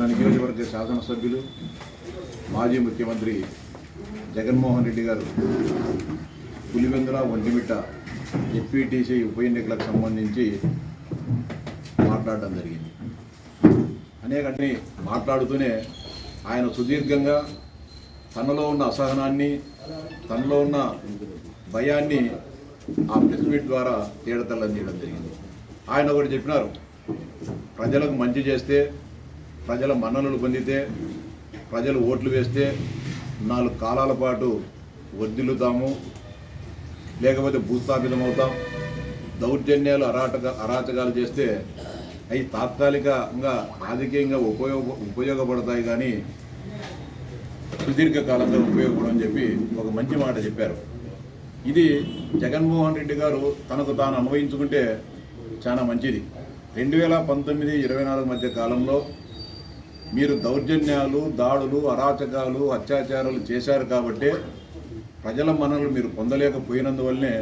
మన నియోజకవర్గ శాసనసభ్యులు మాజీ ముఖ్యమంత్రి జగన్మోహన్ రెడ్డి గారు పులివెందుల ఒంటిమిట్ట ఎస్పీటీసీ ఉప ఎన్నికలకు సంబంధించి మాట్లాడడం జరిగింది. అనేకటి మాట్లాడుతూనే ఆయన సుదీర్ఘంగా తనలో ఉన్న అసహనాన్ని తనలో ఉన్న భయాన్ని ఆ ప్రెస్ మీట్ ద్వారా తేడతల్లం చేయడం జరిగింది. ఆయన ఒకటి చెప్పినారు ప్రజలకు మంచి చేస్తే ప్రజల మన్ననలు పొందితే ప్రజలు ఓట్లు వేస్తే నాలుగు కాలాల పాటు వర్దిల్లుతాము లేకపోతే భూస్థాపితమవుతాం దౌర్జన్యాలు అరాటక అరాచకాలు చేస్తే అవి తాత్కాలికంగా రాజకీయంగా ఉపయోగ ఉపయోగపడతాయి కానీ సుదీర్ఘకాలంగా ఉపయోగపడని చెప్పి ఒక మంచి మాట చెప్పారు. ఇది జగన్మోహన్ రెడ్డి గారు తనకు తాను అనుభవించుకుంటే చాలా మంచిది. రెండు వేల పంతొమ్మిది ఇరవై నాలుగు మధ్య కాలంలో మీరు దౌర్జన్యాలు దాడులు అరాచకాలు అత్యాచారాలు చేశారు కాబట్టే ప్రజల మనలు మీరు పొందలేకపోయినందువల్లనే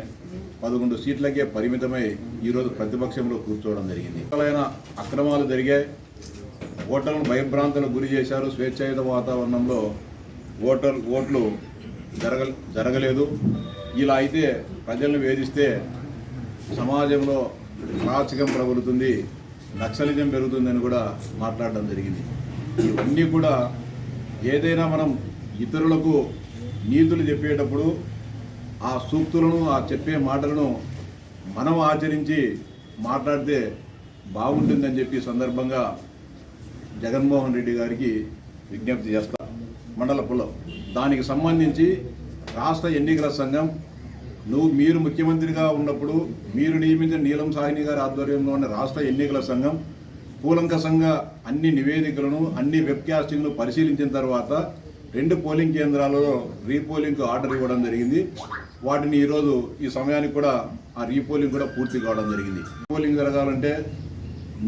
పదకొండు సీట్లకే పరిమితమై ఈరోజు ప్రతిపక్షంలో కూర్చోవడం జరిగింది. రకాలైన అక్రమాలు జరిగాయి ఓటర్లను భయభ్రాంతులకు గురి చేశారు స్వేచ్ఛాయుత వాతావరణంలో ఓటర్ ఓట్లు జరగ జరగలేదు. ఇలా అయితే ప్రజలను వేధిస్తే సమాజంలో రాచకం ప్రబలుతుంది నక్సలిజం పెరుగుతుందని కూడా మాట్లాడడం జరిగింది. ఇవన్నీ కూడా ఏదైనా మనం ఇతరులకు నీతులు చెప్పేటప్పుడు ఆ సూక్తులను ఆ చెప్పే మాటలను మనం ఆచరించి మాట్లాడితే బాగుంటుందని చెప్పి సందర్భంగా జగన్మోహన్ రెడ్డి గారికి విజ్ఞప్తి చేస్తా. మండల పొలం దానికి సంబంధించి రాష్ట్ర ఎన్నికల సంఘం నువ్వు మీరు ముఖ్యమంత్రిగా ఉన్నప్పుడు మీరు నియమించిన నీలం సాహిని గారి ఆధ్వర్యంలో ఉన్న రాష్ట్ర ఎన్నికల సంఘం కూలంకసంగా అన్ని నివేదికలను అన్ని వెబ్కాస్టింగ్ను పరిశీలించిన తర్వాత రెండు పోలింగ్ కేంద్రాలలో రీపోలింగ్కు ఆర్డర్ ఇవ్వడం జరిగింది. వాటిని ఈరోజు ఈ సమయానికి కూడా ఆ రీపోలింగ్ కూడా పూర్తి కావడం జరిగింది. పోలింగ్ జరగాలంటే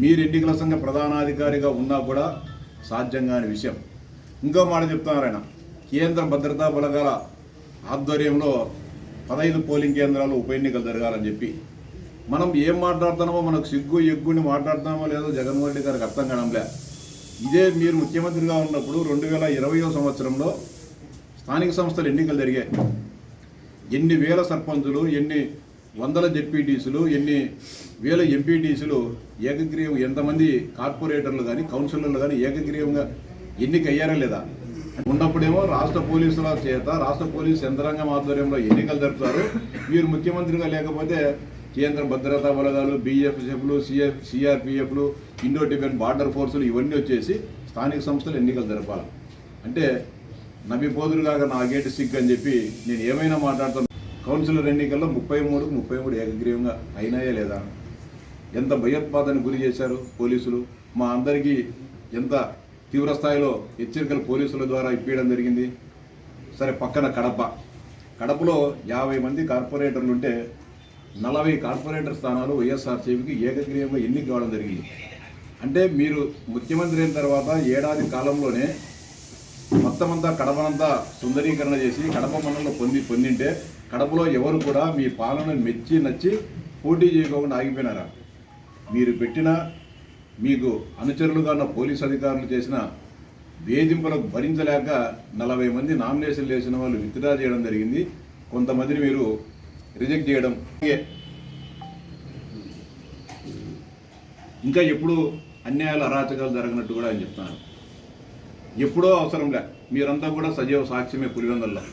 మీరు ఎన్నికల సంఘ ప్రధానాధికారిగా ఉన్నా కూడా సాధ్యం కాని విషయం. ఇంకో మాట చెప్తున్నారు ఆయన కేంద్ర భద్రతా బలగాల ఆధ్వర్యంలో పదహైదు పోలింగ్ కేంద్రాలు ఉప ఎన్నికలు జరగాలని చెప్పి మనం ఏం మాట్లాడుతున్నామో మనకు సిగ్గు ఎగ్గుని మాట్లాడుతున్నామో లేదో జగన్మోహన్ రెడ్డి గారికి అర్థం కావడంలే. ఇదే మీరు ముఖ్యమంత్రిగా ఉన్నప్పుడు రెండు వేల ఇరవయో సంవత్సరంలో స్థానిక సంస్థల ఎన్నికలు జరిగాయి. ఎన్ని వేల సర్పంచులు ఎన్ని వందల జెడ్పీటీసులు ఎన్ని వేల ఎంపీటీసులు ఏకగ్రీవం ఎంతమంది కార్పొరేటర్లు కానీ కౌన్సిలర్లు కానీ ఏకగ్రీవంగా ఎన్నిక అయ్యారా లేదా? ఉన్నప్పుడేమో రాష్ట్ర పోలీసుల చేత రాష్ట్ర పోలీసు యంత్రాంగం ఆధ్వర్యంలో ఎన్నికలు జరుపుతారు. మీరు ముఖ్యమంత్రిగా లేకపోతే కేంద్ర భద్రతా బలగాలు బీఎఫ్ఎఫ్లు సిఎఫ్ సిఆర్పిఎఫ్లు ఇండో టిబెన్ బార్డర్ ఫోర్సులు ఇవన్నీ వచ్చేసి స్థానిక సంస్థలు ఎన్నికలు జరపాలి. అంటే నవ్విపోదురు కాక నా గేటు సిగ్గు అని చెప్పి నేను ఏమైనా మాట్లాడుతాను కౌన్సిలర్ ఎన్నికల్లో ముప్పై మూడుకు ముప్పై మూడు ఏకగ్రీవంగా అయినాయే లేదా? ఎంత భయోత్పాదానికి గురి చేశారు పోలీసులు? మా అందరికీ ఎంత తీవ్ర స్థాయిలో హెచ్చరికలు పోలీసుల ద్వారా ఇప్పించడం జరిగింది? సరే పక్కన కడప. కడపలో యాభై మంది కార్పొరేటర్లు ఉంటే నలభై కార్పొరేటర్ స్థానాలు వైఎస్ఆర్సీపీకి ఏకగ్రీవంగా ఎన్నిక కావడం జరిగింది. అంటే మీరు ముఖ్యమంత్రి అయిన తర్వాత ఏడాది కాలంలోనే మొత్తం అంతా కడపనంతా సుందరీకరణ చేసి కడప మండలంలో పొంది పొందింటే కడపలో ఎవరు కూడా మీ పాలన మెచ్చి నచ్చి పోటీ చేయకుండా ఆగిపోయినారా? మీరు పెట్టిన మీకు అనుచరులుగా ఉన్న పోలీస్ అధికారులు చేసిన వేధింపులకు భరించలేక నలభై మంది నామినేషన్లు వేసిన వాళ్ళు విత్డ్రా చేయడం జరిగింది. కొంతమందిని మీరు రిజెక్ట్ చేయడం ఇంకా ఎప్పుడు అన్యాయాలు అరాచకాలు జరగనట్టు కూడా ఆయన చెప్తున్నారు. ఎప్పుడో అవసరం లే మీరంతా కూడా సజీవ సాక్ష్యమే పులివెందుల్లో.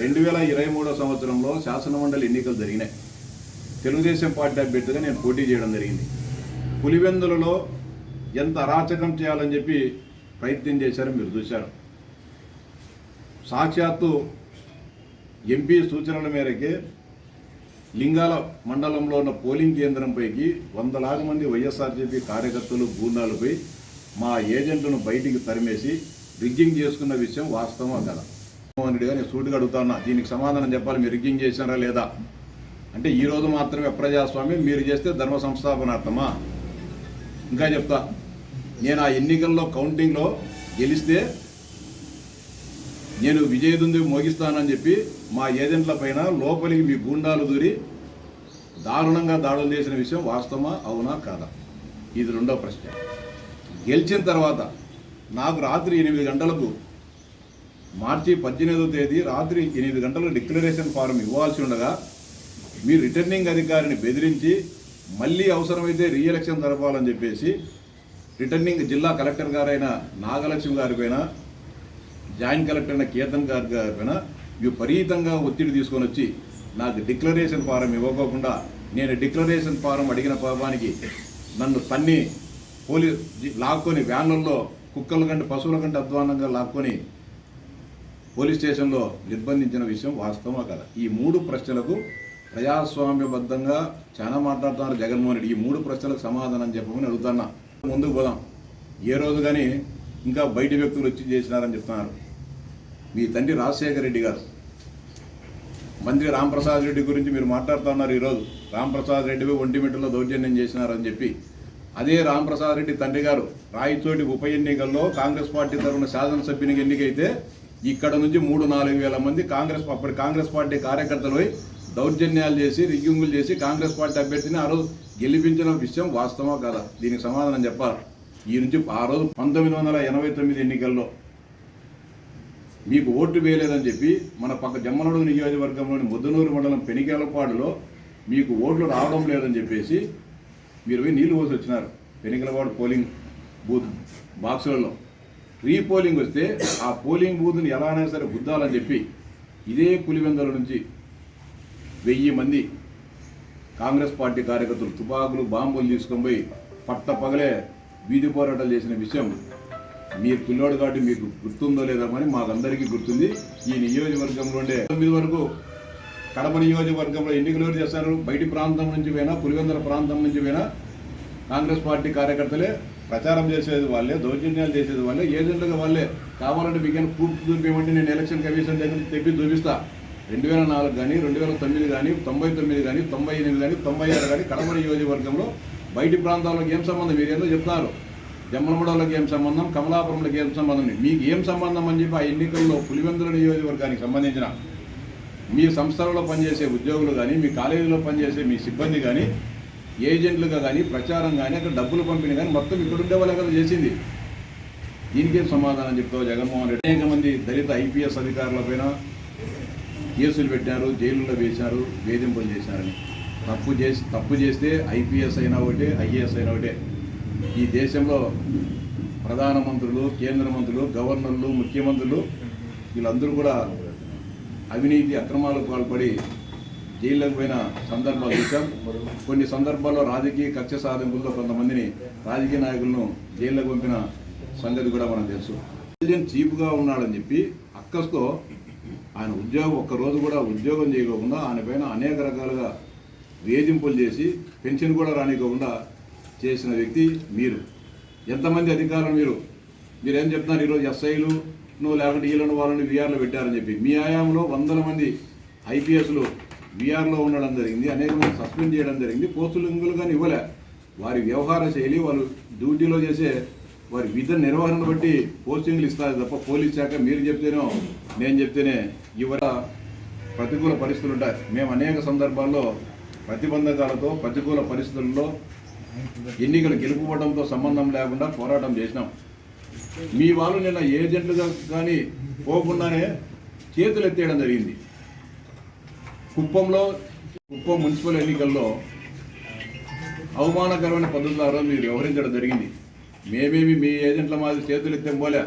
రెండు వేల ఇరవై మూడో సంవత్సరంలో శాసనమండలి ఎన్నికలు జరిగినాయి. తెలుగుదేశం పార్టీ అభ్యర్థిగా నేను పోటీ చేయడం జరిగింది. పులివెందులలో ఎంత అరాచకం చేయాలని చెప్పి ప్రయత్నం చేశారో మీరు చూశారు. సాక్షాత్తు ఎంపీ సూచనల మేరకే లింగాల మండలంలో ఉన్న పోలింగ్ కేంద్రంపైకి వందలాది మంది వైఎస్ఆర్సీపీ కార్యకర్తలు గూండాలపై మా ఏజెంట్లను బయటికి తరిమేసి రిగ్గింగ్ చేసుకున్న విషయం వాస్తవం కదా మోహన్ రెడ్డి గారు నేను సూటిగా అడుగుతున్నా దీనికి సమాధానం చెప్పాలి మీరు రిగ్గింగ్ చేశారా లేదా? అంటే ఈ రోజు మాత్రమే ప్రజాస్వామ్యం మీరు చేస్తే ధర్మ సంస్థాపనార్థమా? ఇంకా చెప్తా నేను ఆ ఎన్నికల్లో కౌంటింగ్లో గెలిస్తే నేను విజయదుంది మోగిస్తానని చెప్పి మా ఏజెంట్ల పైన లోపలికి మీ గూండాలు దూరి దారుణంగా దాడులు చేసిన విషయం వాస్తవమా? అవునా? కాదా? ఇది రెండో ప్రశ్న. గెలిచిన తర్వాత నాకు రాత్రి ఎనిమిది గంటలకు మార్చి పద్దెనిమిదో తేదీ రాత్రి ఎనిమిది గంటలకు డిక్లరేషన్ ఫారం ఇవ్వాల్సి ఉండగా మీ రిటర్నింగ్ అధికారిని బెదిరించి మళ్ళీ అవసరమైతే రీఎలక్షన్ జరపాలని చెప్పేసి రిటర్నింగ్ జిల్లా కలెక్టర్ గారైన నాగలక్ష్మి గారిపైన జాయింట్ కలెక్టర్ అయిన కేతన్ గారి గారిపైన విపరీతంగా ఒత్తిడి తీసుకొని వచ్చి నాకు డిక్లరేషన్ ఫారం ఇవ్వకోకుండా నేను డిక్లరేషన్ ఫారం అడిగిన పాపానికి నన్ను తన్ని పోలీస్ లాక్కొని వ్యాన్లలో కుక్కల కంటే పశువుల కంటే అధ్వానంగా లాక్కొని పోలీస్ స్టేషన్లో నిర్బంధించిన విషయం వాస్తవమా కదా? ఈ మూడు ప్రశ్నలకు ప్రజాస్వామ్యబద్ధంగా చాలా మాట్లాడుతున్నారు జగన్మోహన్ రెడ్డి. ఈ మూడు ప్రశ్నలకు సమాధానం చెప్పమని అడుగుతున్నా. ముందుకు పోదాం. ఏ రోజు కానీ ఇంకా బయట వ్యక్తులు వచ్చి చేసినారని చెప్తున్నారు. మీ తండ్రి రాజశేఖర రెడ్డి గారు. మంత్రి రాంప్రసాద్ రెడ్డి గురించి మీరు మాట్లాడుతున్నారు ఈరోజు. రాంప్రసాద్ రెడ్డి ఒంటిమిట్టలో దౌర్జన్యం చేసినారని చెప్పి. అదే రాంప్రసాద్ రెడ్డి తండ్రి గారు రాయచోటి ఉప ఎన్నికల్లో కాంగ్రెస్ పార్టీ తరఫున శాసనసభ్యునికి ఎన్నికైతే ఇక్కడ నుంచి మూడు నాలుగు వేల మంది కాంగ్రెస్ అప్పటి కాంగ్రెస్ పార్టీ కార్యకర్తలు దౌర్జన్యాలు చేసి రిగ్గింగులు చేసి కాంగ్రెస్ పార్టీ అభ్యర్థిని ఆ రోజు గెలిపించిన విషయం వాస్తవమా కదా? దీనికి సమాధానం చెప్పాలి. ఈ నుంచి ఆ రోజు పంతొమ్మిది వందల ఎనభై తొమ్మిది ఎన్నికల్లో మీకు ఓటు వేయలేదని చెప్పి మన పక్క జమ్మనడు నియోజకవర్గంలోని ముద్దనూరు మండలం పెనికేలపాడులో మీకు ఓట్లు రావడం లేదని చెప్పేసి మీరు పోయి నీళ్ళు పోసి వచ్చినారు. పెనికలపాడు పోలింగ్ బూత్ బాక్సులలో. రీపోలింగ్ వస్తే ఆ పోలింగ్ బూత్ని ఎలా అయినా సరే గుద్దాలని చెప్పి ఇదే పులివెందల నుంచి వెయ్యి మంది కాంగ్రెస్ పార్టీ కార్యకర్తలు తుపాకులు బాంబులు తీసుకొని పోయి పట్ట పగలే వీధి పోరాటాలు చేసిన విషయం మీరు పిల్లోడు కాబట్టి మీకు గుర్తుందో లేదో అని మాకందరికీ గుర్తుంది. ఈ నియోజకవర్గంలో ఉండే తొమ్మిది వరకు కడప నియోజకవర్గంలో ఎన్నికలు ఎవరు చేస్తారు? బయటి ప్రాంతం నుంచి పోయినా పులివెందుల ప్రాంతం నుంచి పోయినా కాంగ్రెస్ పార్టీ కార్యకర్తలే ప్రచారం చేసేది వాళ్ళే దౌర్జన్యాలు చేసేది వాళ్ళే ఏజెంట్లుగా వాళ్ళే. కావాలంటే మీకు ప్రూఫ్ చూపించమంటే నేను ఎలక్షన్ కమిషన్ దగ్గర తెప్పి చూపిస్తా. రెండు వేల నాలుగు కానీ రెండు వేల తొమ్మిది కానీ తొంభై తొమ్మిది కానీ తొంభై ఎనిమిది కానీ తొంభై ఆరు కానీ కడప నియోజకవర్గంలో బయటి ప్రాంతాలకు ఏం సంబంధం? మీరు ఏదో చెప్తారు. జమ్మలమూడలోకి ఏం సంబంధం? కమలాపురంలోకి ఏం సంబంధం? మీకు ఏం సంబంధం అని చెప్పి ఆ ఎన్నికల్లో పులివెందుల నియోజకవర్గానికి సంబంధించిన మీ సంస్థలలో పనిచేసే ఉద్యోగులు కానీ మీ కాలేజీలో పనిచేసే మీ సిబ్బంది కానీ ఏజెంట్లుగా కానీ ప్రచారం కానీ అక్కడ డబ్బులు పంపిణీ కానీ మొత్తం ఇక్కడ ఉండే కదా చేసింది. దీనికేం సమాధానం చెప్తావు జగన్మోహన్ రెడ్డి? అనేక మంది దళిత ఐపీఎస్ అధికారులపైన కేసులు పెట్టారు జైలులో వేశారు వేధింపులు చేశారని. తప్పు చేసి తప్పు చేస్తే ఐపీఎస్ అయినా ఒకటే ఐఏఎస్ అయినా ఒకటే. ఈ దేశంలో ప్రధానమంత్రులు కేంద్ర మంత్రులు గవర్నర్లు ముఖ్యమంత్రులు వీళ్ళందరూ కూడా అవినీతి అక్రమాలకు పాల్పడి జైల్లోకి పోయిన సందర్భాలు చూసాం కొన్ని సందర్భాల్లో రాజకీయ కక్ష సాధింపులతో కొంతమందిని రాజకీయ నాయకులను జైళ్ళకు పంపిన సంగతి కూడా మనం తెలుసు. ప్రెసిడెంట్ చీఫ్గా ఉన్నాడని చెప్పి అక్కస్తో ఆయన ఉద్యోగం ఒక్క రోజు కూడా ఉద్యోగం చేయకోకుండా ఆయన పైన అనేక రకాలుగా వేధింపులు చేసి పెన్షన్ కూడా రానివ్వకుండా చేసిన వ్యక్తి మీరు. ఎంతమంది అధికారులు మీరు? మీరేం చెప్తున్నారు ఈరోజు ఎస్ఐలు నువ్వు లేకుంటే వీళ్ళను వాళ్ళని వీఆర్లో పెట్టారని చెప్పి. మీ ఆయాంలో వందల మంది ఐపీఎస్లు వీఆర్లో ఉండడం జరిగింది అనేక మంది సస్పెండ్ చేయడం జరిగింది పోస్టులు ఇంగులు కానీ ఇవ్వలే. వారి వ్యవహార శైలి వాళ్ళు డ్యూటీలో చేసే వారి విధ నిర్వహణ బట్టి పోస్టింగ్లు ఇస్తారు తప్ప పోలీస్ శాఖ మీరు చెప్తేనో నేను చెప్తేనే ఇవర ప్రతికూల పరిస్థితులు ఉంటాయి. మేము అనేక సందర్భాల్లో ప్రతిబంధకాలతో ప్రతికూల పరిస్థితుల్లో ఎన్నికలు గెలుపుకోవడంతో సంబంధం లేకుండా పోరాటం చేసినాం. మీ వాళ్ళు నిన్న ఏజెంట్లుగా కానీ పోకుండానే చేతులు ఎత్తేయడం జరిగింది. కుప్పంలో కుప్పం మున్సిపల్ ఎన్నికల్లో అవమానకరమైన పద్ధతులు ఆ రోజు మీరు వ్యవహరించడం జరిగింది. మేమేమి మీ ఏజెంట్ల మాది చేతులు ఎత్తాం పోలే.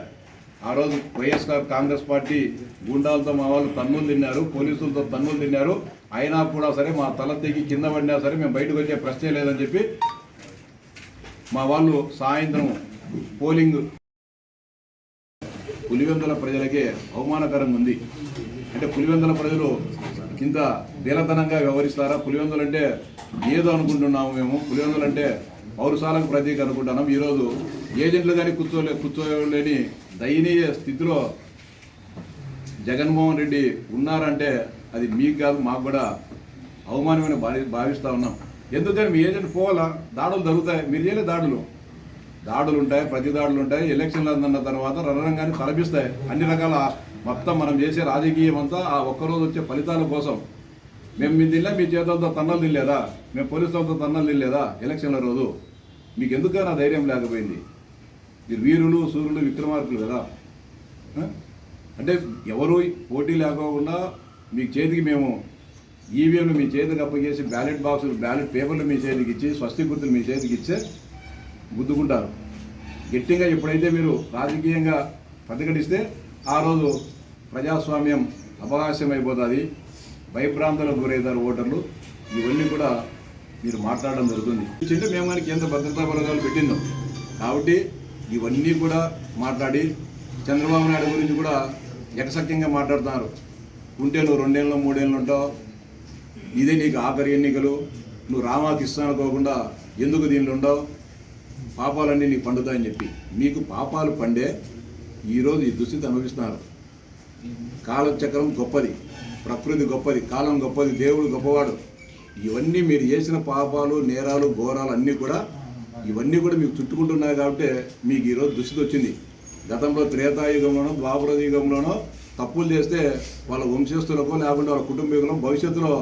ఆ రోజు వైఎస్ఆర్ కాంగ్రెస్ పార్టీ గుండాలతో మా వాళ్ళు తన్నులు తిన్నారు పోలీసులతో తన్నులు తిన్నారు. అయినా కూడా సరే మా తల తెగి కింద పడినా సరే మేము బయటకు వచ్చే ప్రశ్నే లేదని చెప్పి మా వాళ్ళు సాయంత్రం పోలింగ్ పులివెందుల ప్రజలకే అవమానకరంగా ఉంది. అంటే పులివెందుల ప్రజలు కింద బీలతనంగా వ్యవహరిస్తారా? పులివెందులు అంటే ఏదో అనుకుంటున్నాము మేము. పులివెందులు అంటే పౌరసాలకు ప్రతీక అనుకుంటున్నాం. ఈరోజు ఏజెంట్లు కానీ కూర్చోలే కూర్చోలేని దయనీయ స్థితిలో జగన్మోహన్ రెడ్డి ఉన్నారంటే అది మీకు కాదు మాకు కూడా అవమానమైన భావి భావిస్తూ ఉన్నాం. ఎందుకని మీ ఏజెంట్ పోవాలా? దాడులు జరుగుతాయి. మీరు చేయలే దాడులు. దాడులు ఉంటాయి ప్రతి దాడులు ఉంటాయి ఎలక్షన్లు అందన్న తర్వాత రణరంగాన్ని తలపిస్తాయి. అన్ని రకాల మొత్తం మనం చేసే రాజకీయం అంతా ఆ ఒక్కరోజు వచ్చే ఫలితాల కోసం. మేము మీ తినలే మీ చేతులతో తన్నలు తినలేదా? మేము పోలీసులతో తన్నలు తినలేదా ఎలక్షన్ల రోజు? మీకు ఎందుకు నా ధైర్యం లేకపోయింది? మీరు వీరులు సూర్యులు విక్రమార్కులు కదా. అంటే ఎవరు పోటీ లేకోకుండా మీ చేతికి మేము ఈవీఎంలు మీ చేతికి అప్పగేసి బ్యాలెట్ బాక్సులు బ్యాలెట్ పేపర్లు మీ చేతికి ఇచ్చి స్వస్తి గుర్తులు మీ చేతికి ఇచ్చే గుద్దుకుంటారు. గట్టిగా ఎప్పుడైతే మీరు రాజకీయంగా ప్రతిఘటిస్తే ఆ రోజు ప్రజాస్వామ్యం అవకాశం అయిపోతుంది భయభ్రాంతులకు గురవుతారు ఓటర్లు. ఇవన్నీ కూడా మీరు మాట్లాడడం జరుగుతుంది. ఇచ్చింటే మేము కానీ కేంద్ర భద్రతా బలగాలు పెట్టిందాం. కాబట్టి ఇవన్నీ కూడా మాట్లాడి చంద్రబాబు నాయుడు గురించి కూడా ఎకసక్యంగా మాట్లాడుతున్నారు. ఉంటే నువ్వు రెండేళ్ళు మూడేళ్ళు ఉంటావు. ఇదే నీకు ఆఖరి ఎన్నికలు. నువ్వు రామాకి ఇస్తాను అనుకోకుండా ఎందుకు దీనిలో ఉండవు? పాపాలన్నీ నీకు పండుతాయని చెప్పి. మీకు పాపాలు పండే ఈరోజు ఈ దుస్థితి అనుభవిస్తున్నారు. కాలచక్రం గొప్పది ప్రకృతి గొప్పది కాలం గొప్పది దేవుడు గొప్పవాడు. ఇవన్నీ మీరు చేసిన పాపాలు నేరాలు ఘోరాలు అన్నీ కూడా ఇవన్నీ కూడా మీకు చుట్టుకుంటున్నాయి కాబట్టి మీకు ఈరోజు దుస్థితి వచ్చింది. గతంలో త్రేతాయుగంలోనో ద్వాపర యుగంలోనో తప్పులు చేస్తే వాళ్ళ వంశస్థులకో లేకుంటే వాళ్ళ కుటుంబీకులు భవిష్యత్తులో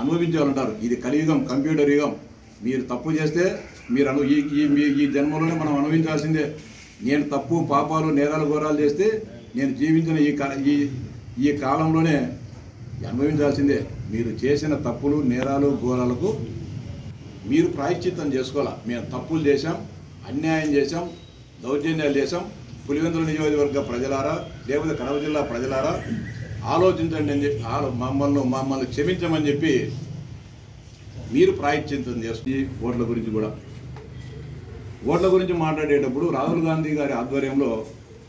అనుభవించాలంటారు. ఇది కలియుగం కంప్యూటర్ యుగం. మీరు తప్పు చేస్తే మీరు అను ఈ ఈ మీ జన్మలోనే మనం అనుభవించాల్సిందే. నేను తప్పు పాపాలు నేరాలు ఘోరాలు చేస్తే నేను జీవించిన ఈ కాల ఈ ఈ కాలంలోనే అనుభవించాల్సిందే. మీరు చేసిన తప్పులు నేరాలు ఘోరాలకు మీరు ప్రాయశ్చిత్తం చేసుకోవాలా. మేము తప్పులు చేశాం అన్యాయం చేశాం దౌర్జన్యాలు చేశాం. పులివెందుల నియోజకవర్గ ప్రజలారా లేకపోతే కడప జిల్లా ప్రజలారా ఆలోచించండి అని చెప్పి మమ్మల్ని మమ్మల్ని క్షమించమని చెప్పి మీరు ప్రాయశ్చిత్తం చేస్తుంది ఓట్ల గురించి కూడా. ఓట్ల గురించి మాట్లాడేటప్పుడు రాహుల్ గాంధీ గారి ఆధ్వర్యంలో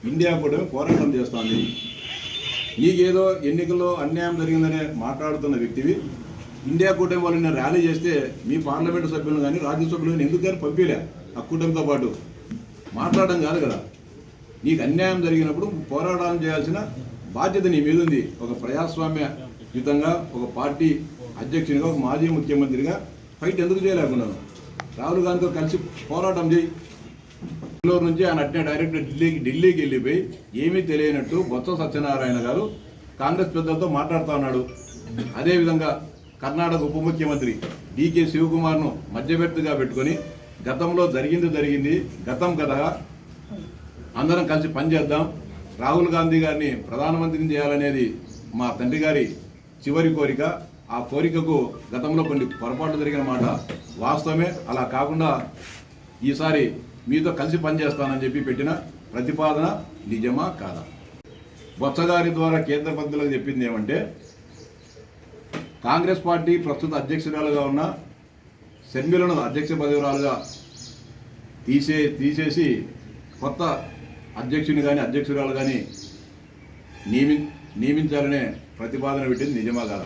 ఇండియా కూడా పోరాటం చేస్తోంది. నీకేదో ఎన్నికల్లో అన్యాయం జరిగిందనే మాట్లాడుతున్న వ్యక్తివి ఇండియా కూటమి వాళ్ళు నేను ర్యాలీ చేస్తే మీ పార్లమెంటు సభ్యులను కానీ రాజ్యసభ్యులు కానీ ఎందుకు కానీ పంపిలే ఆ కూటమితో పాటు? మాట్లాడడం కాదు కదా. నీకు అన్యాయం జరిగినప్పుడు పోరాటం చేయాల్సిన బాధ్యత నీ మీద ఉంది ఒక ప్రజాస్వామ్య యుతంగా ఒక పార్టీ అధ్యక్షునిగా ఒక మాజీ ముఖ్యమంత్రిగా ఫైట్ ఎందుకు చేయలేకున్నాను రాహుల్ గాంధీతో కలిసి పోరాటం చేయి. బెంగళూరు నుంచి ఆయన అట్నే డైరెక్ట్ ఢిల్లీకి ఢిల్లీకి వెళ్ళిపోయి ఏమీ తెలియనట్టు బొత్స సత్యనారాయణ గారు కాంగ్రెస్ పెద్దలతో మాట్లాడుతూ ఉన్నాడు. అదేవిధంగా కర్ణాటక ఉప ముఖ్యమంత్రి డీకే శివకుమార్ను మధ్యవర్తిగా పెట్టుకొని గతంలో జరిగింది జరిగింది గతం కథగా అందరం కలిసి పనిచేద్దాం. రాహుల్ గాంధీ గారిని ప్రధానమంత్రిని చేయాలనేది మా తండ్రి గారి చివరి కోరిక. ఆ కోరికకు గతంలో కొన్ని పొరపాట్లు జరిగిన మాట వాస్తవమే. అలా కాకుండా ఈసారి మీతో కలిసి పనిచేస్తానని చెప్పి పెట్టిన ప్రతిపాదన నిజమా కాదా? బొత్సగారి ద్వారా కేంద్ర మంత్రులకు చెప్పింది ఏమంటే కాంగ్రెస్ పార్టీ ప్రస్తుత అధ్యక్షురాలుగా ఉన్న షర్మిలను అధ్యక్ష పదవురాలుగా తీసే తీసేసి కొత్త అధ్యక్షుని కానీ అధ్యక్షురాలు కానీ నియమి నియమించాలనే ప్రతిపాదన పెట్టింది నిజమా కదా?